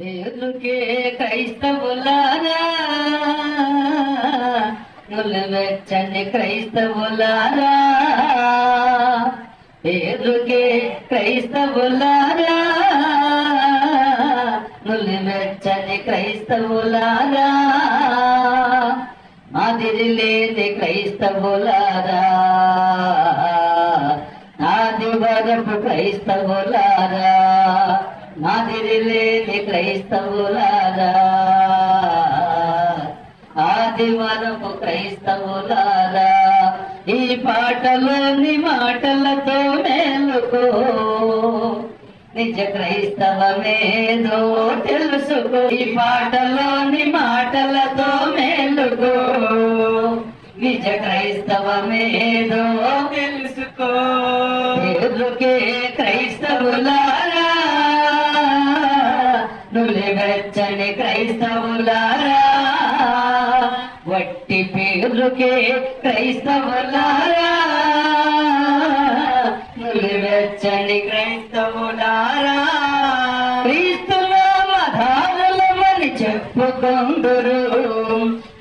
దేవుకే క్రైస్తవులారా. నులవెచ్చని క్రైస్తవులారా. పేరుకే క్రైస్తవులారా. నులవెచ్చని క్రైస్తవులారా. మాదిరి లేని క్రైస్తవులారా. నాది వరపు క్రైస్తవులారా. నాదిరిలేని క్రైస్తవులారా ఆదివరపు క్రైస్తవులారా ఈ పాటలోని మాటలతో మేలుకో. నిజ క్రైస్తవమేదో తెలుసుకో. ఈ పాటలోని మాటలతో మేలుకో. నిజ క్రైస్తవమేదో తెలుసుకో. పేరుకే క్రైస్తవులారా. నులివెచ్చని క్రైస్తవులారా వట్టి పేరుకే క్రైస్తవులారా నులివెచ్చని క్రైస్తవులారా. క్రీస్తునామధారులమని చెప్పుకొందురు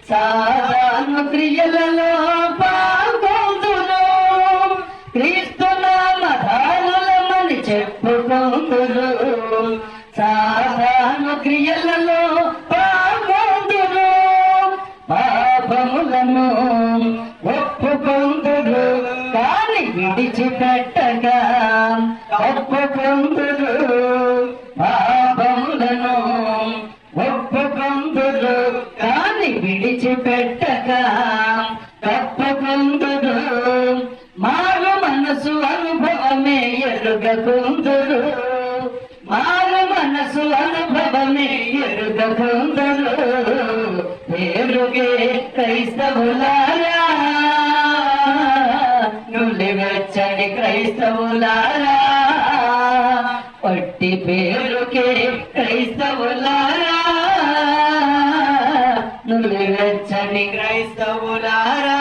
సాధారణ క్రియలలో పాల్గొందురు. క్రీస్తునామధారులమని చెప్పుకొందురు సా క్రియలలో పాల్గొందురు పాపములను ఒప్పుకొందురు కాని ఒప్పు ఒప్పుకొందురు పేరుగే క్రైస్తవులారా? నులివెచ్చని క్రైస్తవులారా? పట్టి పేరుకే క్రైస్తవులారా? నులివెచ్చని క్రైస్తవులారా?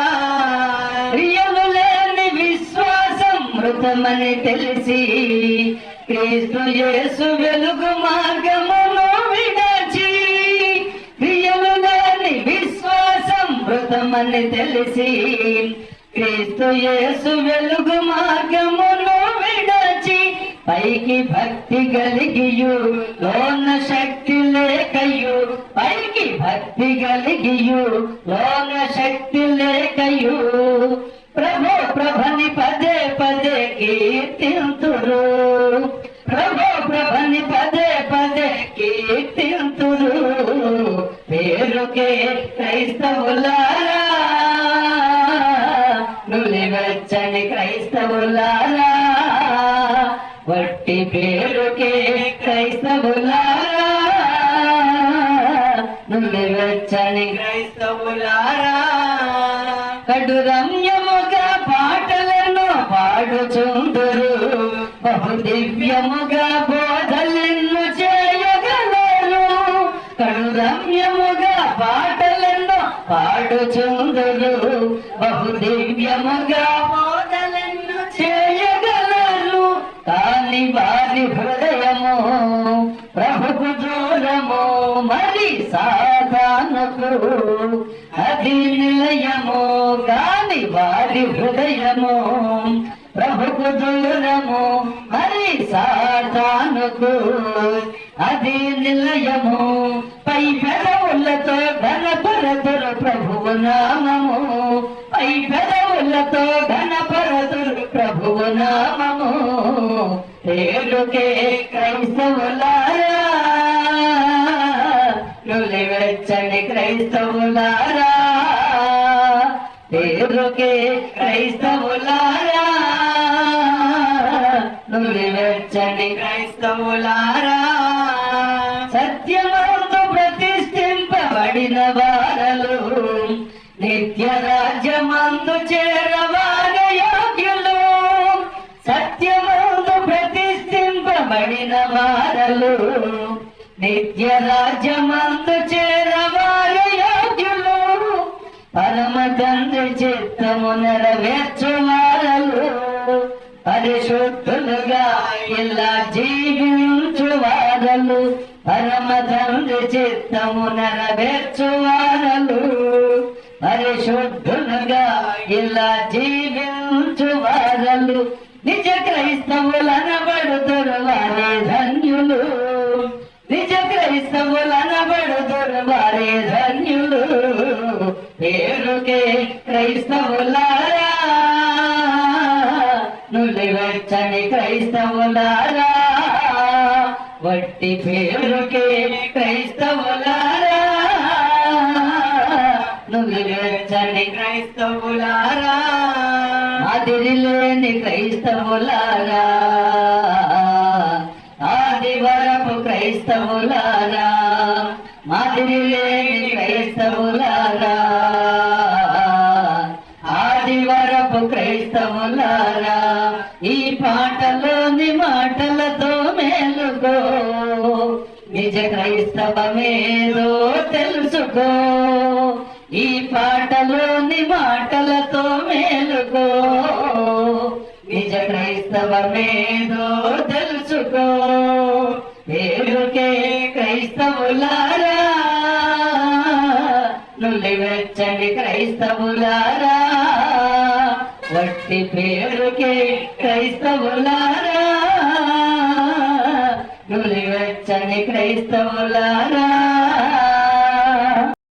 క్రియలు లేని విశ్వాసం మృతమని తెలిసి క్రీస్తు యేసు వెలుగు మార్గము విశ్వాసం తెలిసి క్రీస్తు యేసు వెలుగు మార్గమును విడచి పైకి భక్తి కలిగియు లోన శక్తి లేకయు పైకి భక్తి కలిగియు లోన శక్తి లేకయు. క్రైస్తవులారా నులివెచ్చని క్రైస్తవులారా. వట్టి పేరుకే క్రైస్తవులారా నులివెచ్చని క్రైస్తవులారా. కడు పాడుచుందరు బహు దివ్యముగా బోధలను చేయగలరు కాని వారి హృదయము ప్రభుకు దూరము మరి సాధానకు అది నిలయము కాని వారి హృదయము ప్రభుకు దూరము మరి సాధానకు అది నిలయము. పై పెదవులతో ఘనపరతురు ప్రభువు నామము. పై పెదవులతో ఘనపరతురు ప్రభువు నామము. పేరుకే క్రైస్తవులారా నులివెచ్చని క్రైస్తవులారా. పేరుకే క్రైస్తవులారా నులివెచ్చని క్రైస్తవులారా. సత్యమందు ప్రతిష్ఠింపబడిన వారలు. నిత్య రాజ్యమందు చేరవార యోగ్యులు. సత్యమందు ప్రతిష్ఠింపబడిన వారలు. నిత్య రాజ్యమందు చేరవార యోగ్యులు. పరమ తండ్రి చిత్తము నెరవేర్చువారలు పరిశుద్ధులుగా ఇలా జీవించువారలు వారలు చిత్తము నెరవేర్చువారలు పరిశుద్ధులుగా ఇలా జీవించువారలు. నిజ క్రైస్తవులనబడుతురు వారి ధన్యులు. నిజ క్రైస్తవులనబడుతురు వారి ధన్యులు. పేరుకే క్రైస్తవులారా నులివెచ్చని క్రైస్తవులారా వట్టి పేరుకే క్రైస్తవులారా. నులివెచ్చని క్రైస్తవులారా? మాదిరి లేని క్రైస్తవులారా. ఆదివరపు క్రైస్తవులారా. మాదిరి లేని క్రైస్తవులారా. ఆదివరపు క్రైస్తవులారా. ఈ పాటలో నిజ క్రైస్తవమేదో తెలుసుకో. ఈ పాటలోని మాటలతో మేలుకో. నిజ క్రైస్తవమేదో తెలుసుకో. పేరుకే క్రైస్తవులారా. నులివెచ్చని క్రైస్తవులారా. వట్టి పేరుకే క్రైస్తవులారా. నులివెచ్చని క్రైస్తవులారా.